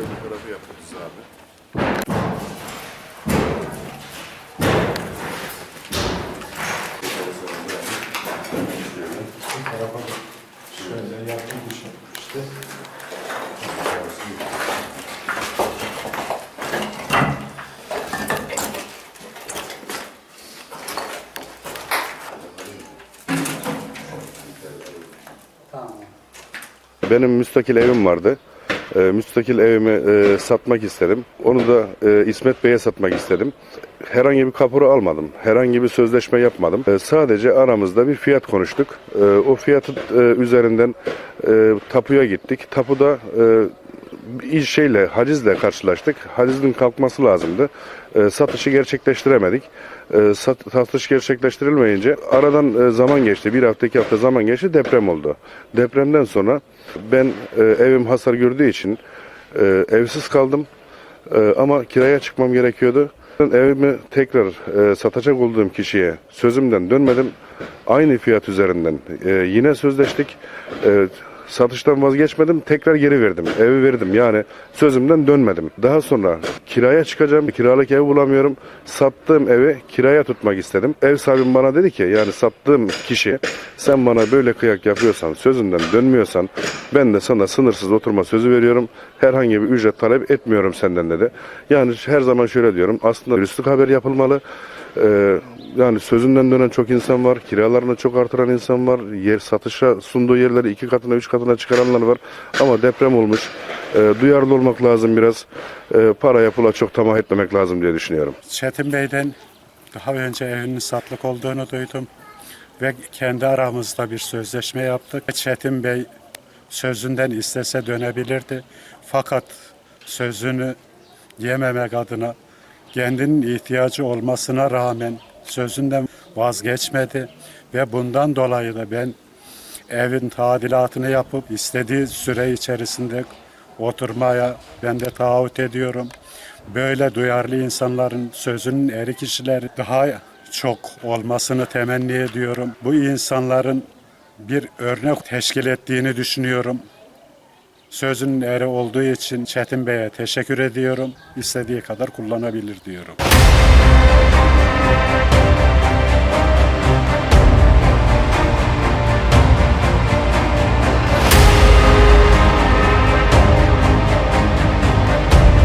Şöyle bir tarafı yapıyoruz abi. Bu tarafa şöyle. İşte. Benim müstakil evim vardı. Ee, müstakil evimi e, satmak istedim. Onu da e, İsmet Bey'e satmak istedim. Herhangi bir kapora almadım. Herhangi bir sözleşme yapmadım. E, sadece aramızda bir fiyat konuştuk. E, o fiyatı e, üzerinden e, tapuya gittik. Tapuda e, şeyle, hacizle karşılaştık. Hacizin kalkması lazımdı. E, satışı gerçekleştiremedik. E, sat, satış gerçekleştirilmeyince aradan e, zaman geçti. Bir hafta, iki hafta zaman geçti. Deprem oldu. Depremden sonra ben e, evim hasar gördüğü için e, evsiz kaldım. E, ama kiraya çıkmam gerekiyordu. Ben Evimi tekrar e, satacak olduğum kişiye sözümden dönmedim. Aynı fiyat üzerinden e, yine sözleştik. E, satıştan vazgeçmedim. Tekrar geri verdim. Evi verdim. Yani sözümden dönmedim. Daha sonra kiraya çıkacağım. Kiralık ev bulamıyorum. Sattığım evi kiraya tutmak istedim. Ev sahibim bana dedi ki yani sattığım kişi sen bana böyle kıyak yapıyorsan sözünden dönmüyorsan ben de sana sınırsız oturma sözü veriyorum. Herhangi bir ücret talep etmiyorum senden dedi. Yani her zaman şöyle diyorum. Aslında dürüstlük haber yapılmalı. Ee, yani sözünden dönen çok insan var. Kiralarını çok artıran insan var. Yer satışa sunduğu yerleri iki katına, üç katına çıkaranlar var. Ama deprem olmuş. Ee, duyarlı olmak lazım biraz. Ee, paraya pula çok tamah etmemek lazım diye düşünüyorum. Çetin Bey'den daha önce evinin satlık olduğunu duydum ve kendi aramızda bir sözleşme yaptık. Çetin Bey sözünden istese dönebilirdi fakat sözünü yememek adına kendinin ihtiyacı olmasına rağmen sözünden vazgeçmedi ve bundan dolayı da ben evin tadilatını yapıp istediği süre içerisinde oturmaya ben de taahhüt ediyorum. Böyle duyarlı insanların sözünün eri kişileri daha çok olmasını temenni ediyorum. Bu insanların bir örnek teşkil ettiğini düşünüyorum. Sözünün eri olduğu için Çetin Bey'e teşekkür ediyorum. İstediği kadar kullanabilir diyorum. Thank you.